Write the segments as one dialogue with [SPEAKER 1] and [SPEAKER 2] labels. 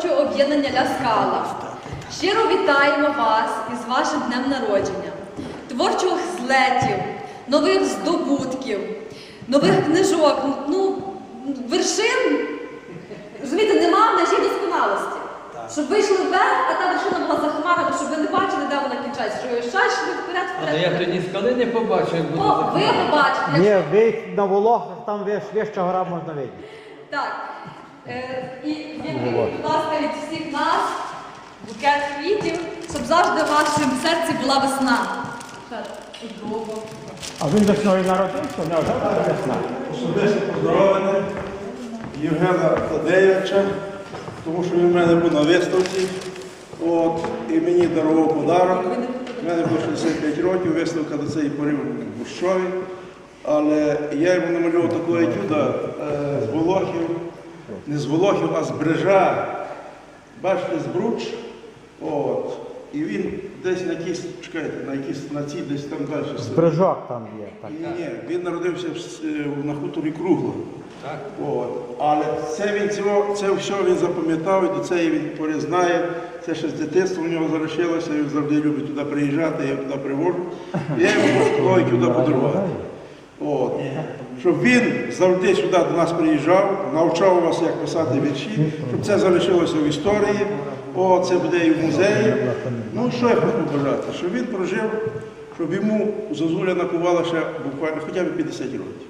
[SPEAKER 1] творчого об'єднання Ля Скала. Щиро вітаємо вас із вашим днем народження, творчих злетів, нових здобутків, нових книжок, ну, вершин. Розумієте, нема межі досконалості. Щоб вийшли вверх, а та вершина була за хмарами, щоб ви не бачили, де вона кінчається. Що ви ще йшли вперед,
[SPEAKER 2] Але я
[SPEAKER 1] вперед.
[SPEAKER 2] тоді скали не побачив, як буду
[SPEAKER 1] О, ви побачите.
[SPEAKER 3] Ні, ви на Волохах, там вища гора можна видіти.
[SPEAKER 1] Так. Е, і відкрийте, будь ласка, від всіх нас букет квітів, щоб завжди в вашому серці була весна.
[SPEAKER 4] А він весною народився, не вже весна.
[SPEAKER 5] Особисто поздоровлений Євгена Тадеєвича, тому що він в мене був на виставці. От, і мені дарував подарок. У мене було 65 років, виставка до цієї пори в Бущові. Але я йому намалював такого етюда е, з Волохів, не з Волохів, а з Брижа. Бачите, з Бруч. От. І він десь на якійсь, чекайте, на якійсь на цій десь там далі.
[SPEAKER 3] Брижок там є. Так.
[SPEAKER 5] Ні, ні, він народився в е, на хуторі Кругло.
[SPEAKER 2] Так.
[SPEAKER 5] От. Але це він цього, це все він запам'ятав і до цієї він пори знає. Це ще з дитинства у нього залишилося, він завжди любить туди приїжджати, я його туди привожу. Я йому можу туди подарувати. От. Щоб він завжди сюди до нас приїжджав, навчав вас, як писати вірші, щоб це залишилося в історії, О, це буде і в музеї. Ну, що я хочу побажати? Щоб він прожив, щоб йому Зозуля накувала ще буквально хоча б 50 років.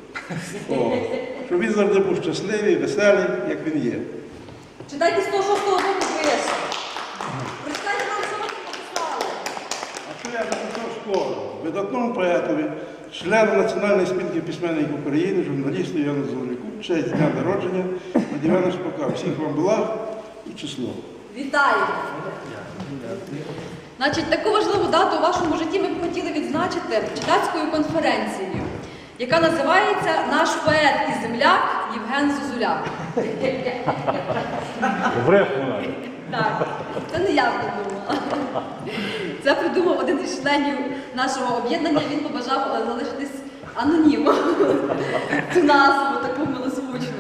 [SPEAKER 5] О, щоб він завжди був щасливий, веселий, як він є.
[SPEAKER 1] Читайте 106 року вище. Прочитайте нам, що ви написали.
[SPEAKER 5] А що я написав школу? Видатному поетові, члену Національної спілки письменників України, журналісту Яну в честь дня народження від Івана Шпака. Всіх вам благ і число.
[SPEAKER 1] Вітаю! Значить, таку важливу дату у вашому житті ми б хотіли відзначити читацькою конференцією, яка називається Наш поет і земляк Євген Зозуляк.
[SPEAKER 4] В навіть.
[SPEAKER 1] Так, це не я придумала. Це придумав один із членів нашого об'єднання. Він побажав е, залишитись анонімом. Цю назву таку милозвучну.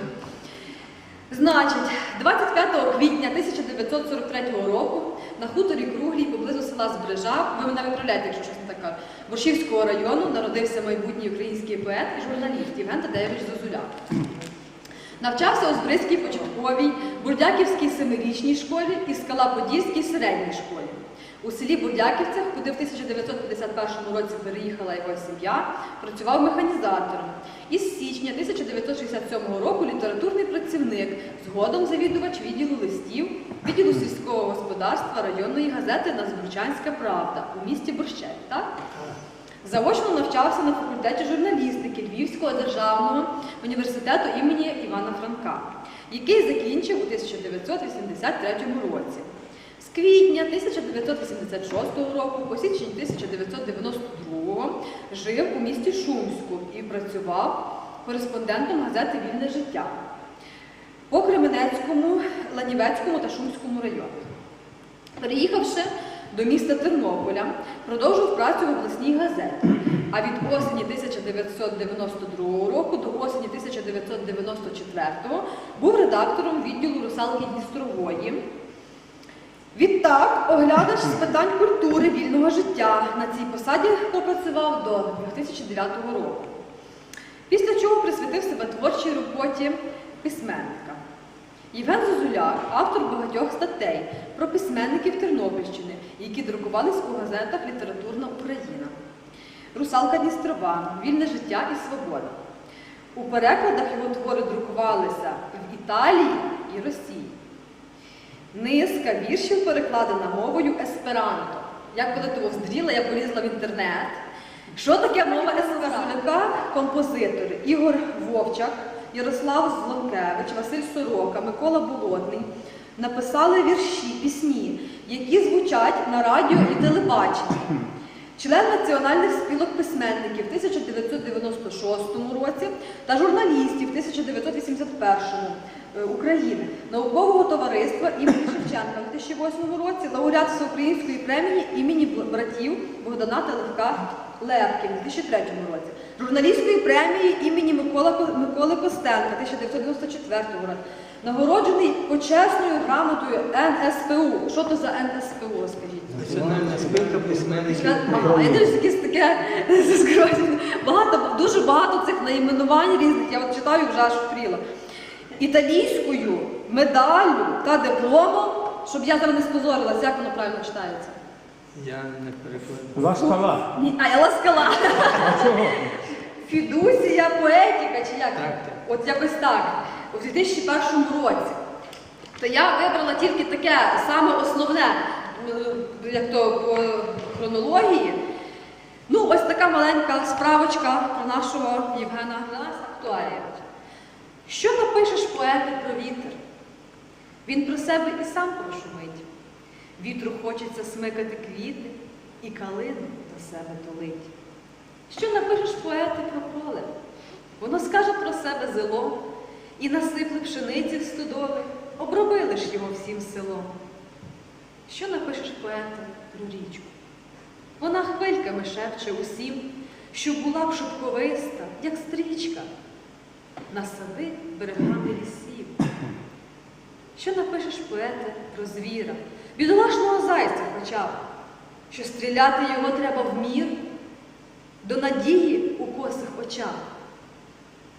[SPEAKER 1] Значить, 25 квітня 1943 року на хуторі Круглій поблизу села Збрижа, ви мене виправляєте, якщо щось не так кажу, Борщівського району народився майбутній український поет і журналіст Євген Тадеєвич Зозуляк. Навчався у Збризькій початковій, Бурдяківській семирічній школі і Скала-Подільській середній школі. У селі Бурдяківцях, куди в 1951 році переїхала його сім'я, працював механізатором. Із січня 1967 року літературний працівник, згодом завідувач відділу листів, відділу сільського господарства районної газети Назбурчанська Правда у місті Борщеві. Так? Заочно навчався на факультеті журналістики Львівського державного університету імені Івана Франка, який закінчив у 1983 році. З квітня 1986 року по січень 1992 жив у місті Шумську і працював кореспондентом газети Вільне життя по Кременецькому, Ланівецькому та Шумському районах. Переїхавши до міста Тернополя, продовжив працю в обласній газеті. А від осені 1992 року до осені 1994 був редактором відділу Русалки Дністрової. Відтак, оглядач з питань культури вільного життя на цій посаді попрацював до 2009 року. Після чого присвятив себе творчій роботі письменника. Євген Зозуляк, автор багатьох статей про письменників Тернопільщини, які друкувались у газетах Літературна Україна, Русалка Дністрова, Вільне життя і Свобода. У перекладах його твори друкувалися в Італії і Росії. Низка віршів перекладена мовою есперанто. Я коли того здріла, я полізла в інтернет. Що таке мова есперанто? Композитори Ігор Вовчак, Ярослав Злонкевич, Василь Сорока, Микола Болотний написали вірші, пісні, які звучать на радіо і телебаченні. Член національних спілок письменників в 1996 році та журналістів в 1981 е, України, наукового товариства імені Шевченка в 2008 році, лауреат Всеукраїнської премії імені братів Богдана та Левка Лепкін у 2003 році, журналістської премії імені Микола, Ко- Миколи Костенка 1994 року. Нагороджений почесною грамотою НСПУ. Що то за НСПУ, розкажіть?
[SPEAKER 2] Національна спілка письменників.
[SPEAKER 1] Ага, я дивлюсь якесь таке багато, дуже багато цих найменувань різних. Я от читаю вже аж впріла. Італійською медаллю та дипломом, щоб я зараз не спозорилась, як воно правильно читається.
[SPEAKER 2] Я не перекладу.
[SPEAKER 4] Ласкала.
[SPEAKER 1] Ні, а я ласкала.
[SPEAKER 4] А чого?
[SPEAKER 1] Фідусія поетіка, чи як?
[SPEAKER 2] Так, так.
[SPEAKER 1] От якось так. У 2001 році. То я вибрала тільки таке саме основне, як то по хронології. Ну, ось така маленька справочка про нашого Євгена для нас. Що напишеш поети про вітер? Він про себе і сам прошумить. Вітру хочеться смикати квіти і калину до себе тулить. Що напишеш поети про поле? Воно скаже про себе зело, і насипли пшениці в стодови, обробили ж його всім селом. Що напишеш поети про річку? Вона хвильками шепче усім, що була б шовковиста, як стрічка, на сади берегами лісів. Що напишеш поети про звіра, бідолашного зайця хоча б, що стріляти його треба в мір, до надії у косих очах.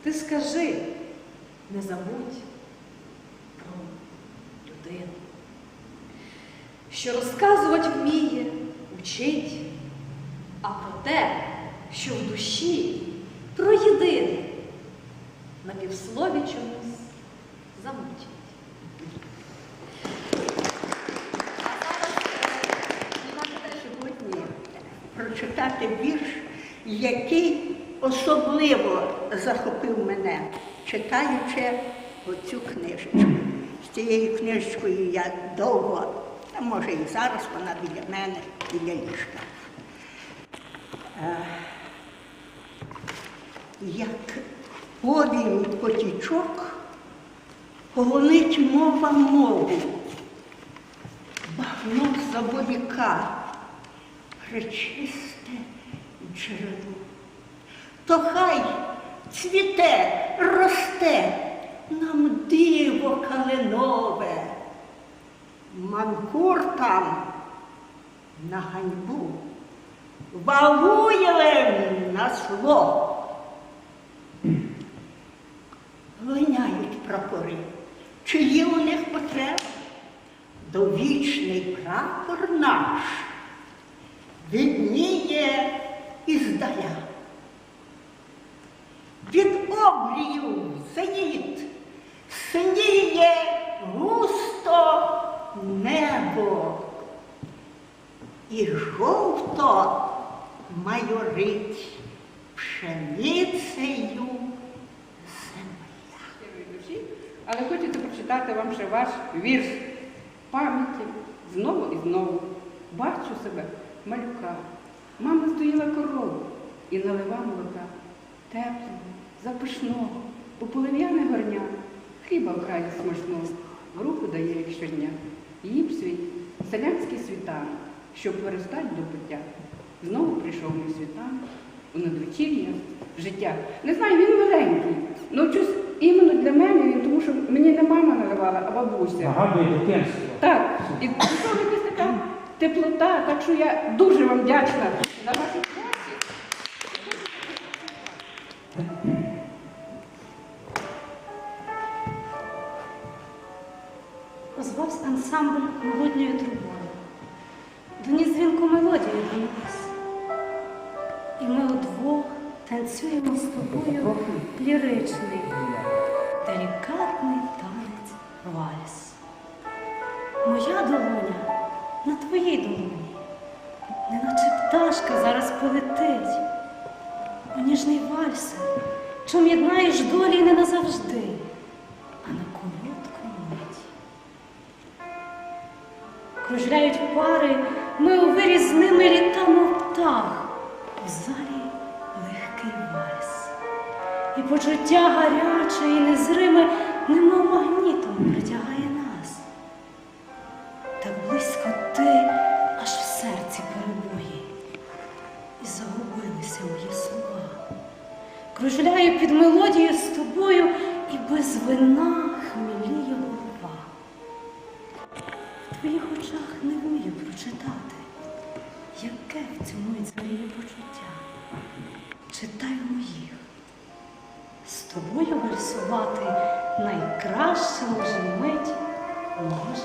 [SPEAKER 1] Ти скажи, не забудь про людину, що розказувати вміє, учить, а про те, що в душі про єдине на півслові чомусь замовчить.
[SPEAKER 6] Прочитати вірш, який особливо захопив мене, читаючи оцю книжечку. З цією книжечкою я довго, а може і зараз вона біля мене, біля ліжка. Е, Як повінь потічок, полонить мова мову, багно заборіка, пречисте джерело. То хай цвіте, росте нам диво калинове, манкур там на ганьбу, валуєлем на зло. Линяють прапори, чиї у них потреби довічний прапор наш видніє іздаля. Від обрію зеніт синіє густо небо, і жовто майорить пшеницею земля.
[SPEAKER 7] але хочеться прочитати вам ще ваш вірш пам'яті знову і знову. Бачу себе, малюка. Мама стоїла корову і налива молока. Теплого, запашного, у полив'яне горня, хліба вкрай смачного, в руку дає як щодня. Їм свій селянський світанок, щоб перестать до пиття. Знову прийшов мій світанок у надвечір'я життя. Не знаю, він маленький. Ну, щось іменно для мене він, тому що мені не мама наливала, а бабуся.
[SPEAKER 4] Нагадує дитинство.
[SPEAKER 7] Так, і прийшла якась така теплота, так що я дуже вам вдячна за вашу
[SPEAKER 8] полетить. У ніжний вальс, чом єднаєш долі не назавжди, а на коротку мить. Кружляють пари, ми у вирі з ними літамо птах. В залі легкий вальс. І почуття гаряче і незриме, немов магнітом притягає Кружляю під мелодію з тобою і без вина хмеліє голова. В твоїх очах не вмію прочитати, яке в мить зміє почуття. Читаю моїх. З тобою версувати найкраща може мить мого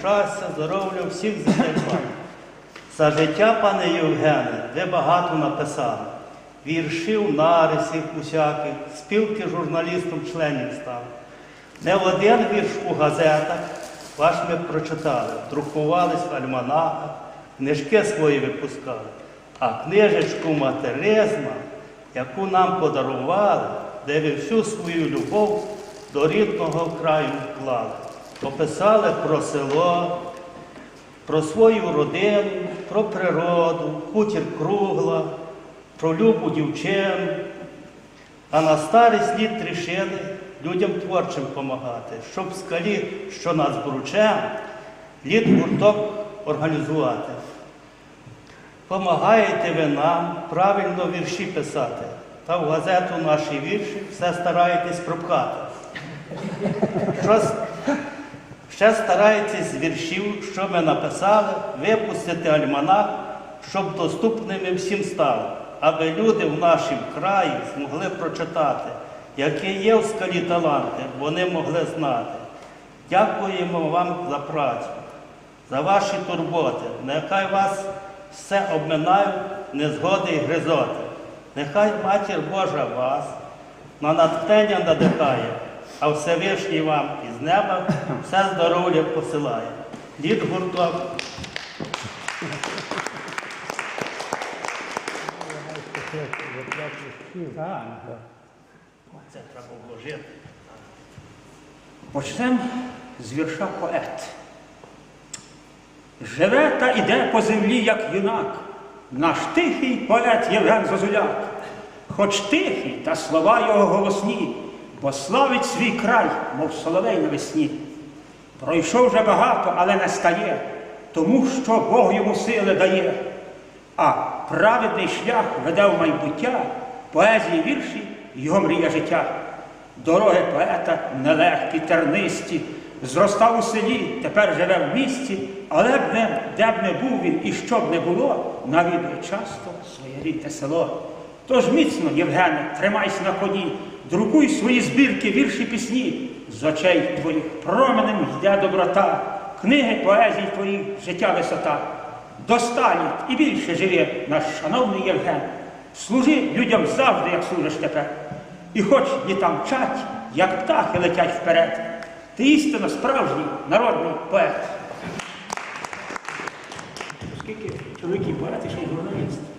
[SPEAKER 4] щастя, здоров'я, всіх благ. За життя, пане Євгене, ви багато написали. Віршів, нарисів усяких, спілки журналістом членів став. Не один вірш у газетах ваш ми прочитали, друкувались в альманахах, книжки свої випускали, а книжечку материзма, яку нам подарували, де ви всю свою любов до рідного краю вклали. Описали про село, про свою родину, про природу, хутір кругла, про любу дівчину. А на старість літ рішили людям творчим помагати, щоб скалі, що нас бруче, літ гурток організувати. Помагаєте ви нам правильно вірші писати, та в газету наші вірші все стараєтесь пропхати. Щось Ще стараєтесь з віршів, що ми написали, випустити альманах, щоб доступними всім стали, аби люди в нашому краї змогли прочитати, які є в скалі таланти, вони могли знати. Дякуємо вам за працю, за ваші турботи. Нехай вас все обминають незгоди і гризоти. Нехай Матір Божа вас на натхнення надихає, а Всевишній вам із неба все здоров'я посилає. Дід гурток. Це треба вложити. Почнемо з вірша поет. Живе та іде по землі, як юнак, наш тихий поет Євген Зозуляк. Хоч тихий, та слова його голосні, бо славить свій край, мов соловей навесні. Пройшов вже багато, але не стає, тому що Бог йому сили дає. А праведний шлях веде в майбуття, поезії вірші його мрія життя. Дороги поета нелегкі, тернисті, зростав у селі, тепер живе в місті, але б не, де б не був він і що б не було, навідує часто своє рідне село. Тож міцно, Євгене, тримайся на коні, друкуй свої збірки, вірші пісні, з очей твоїх променем йде доброта, книги поезій твоїх, життя висота. Досталі і більше живе наш шановний Євген. Служи людям завжди, як служиш тепер. І хоч літа мчать, як птахи летять вперед, ти істинно справжній народний поет. Оскільки чоловіки поети ще й журналіст.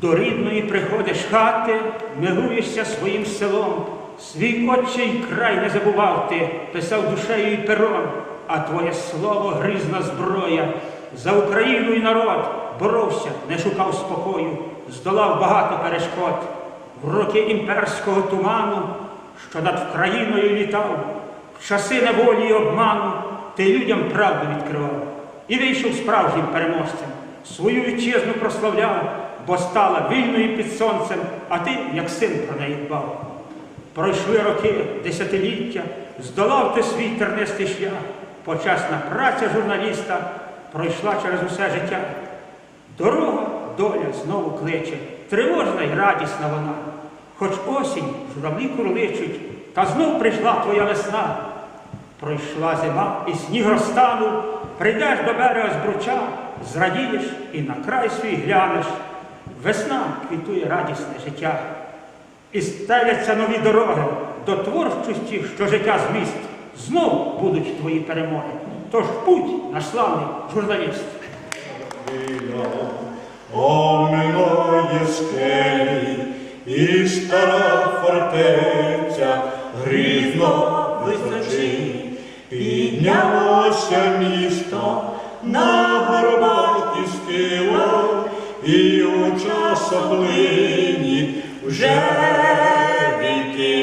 [SPEAKER 4] До рідної приходиш хати, милуєшся своїм селом. Свій отчий край не забував ти, писав душею і пером, а твоє слово грізна зброя. За Україну і народ боровся, не шукав спокою, здолав багато перешкод. В роки імперського туману, що над Вкраїною літав, в часи неволі й обману, ти людям правду відкривав і вийшов справжнім переможцем. Свою вітчизну прославляв, бо стала вільною під сонцем, а ти, як син, про неї дбав. Пройшли роки, десятиліття, здолав ти свій тернистий шлях. Почесна праця журналіста пройшла через усе життя. Дорога доля знову кличе, тривожна й радісна вона. Хоч осінь журавлі курличуть, та знов прийшла твоя весна. Пройшла зима і сніг розтанув, прийдеш до берега збруча, зрадієш і на край свій глянеш. Весна квітує радісне життя. І стеляться нові дороги до творчості, що життя зміст. Знов будуть твої перемоги. Тож путь, наш славний журналіст.
[SPEAKER 9] Оминої скелі і стара фортеця грізно височить, піднялося місто на горбаті схилах, і у часоплині вже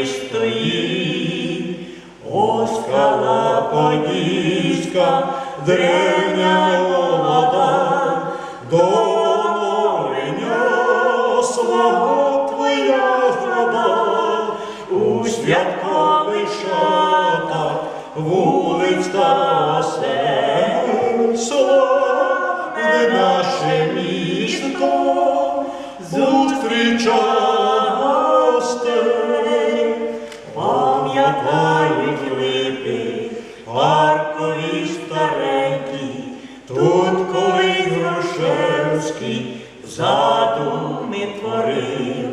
[SPEAKER 9] стоїть. О, скала подільська, древня молода, до оновлення свого твоя зрада, у святкових шатах вулиць та сел, славне наше місто, зустріча гостей. Пам'ятають липи, паркові старенькі, тут колись Грушевський задуми творив,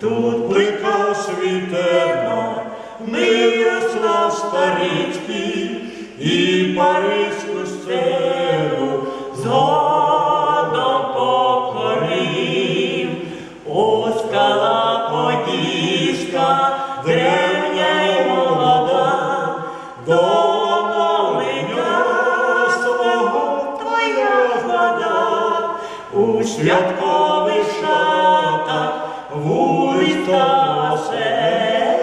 [SPEAKER 9] тут плекав світерна, Мирослав Старицький і Паризьку сцену у шата вуйта та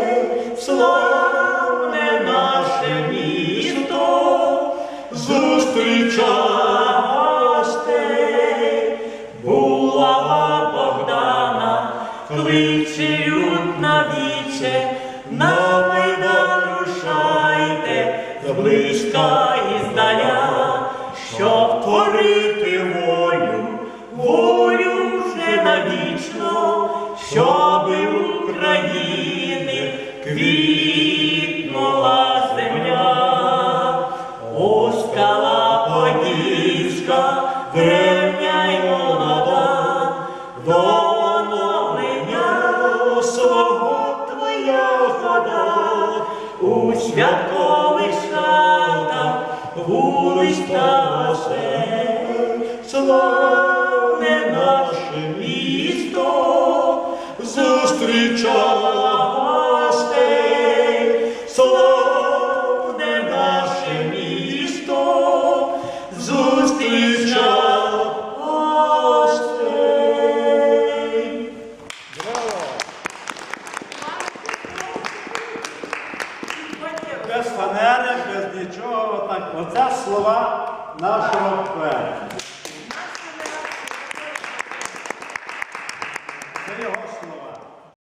[SPEAKER 9] славне наше місто, зустріча місто, зустріча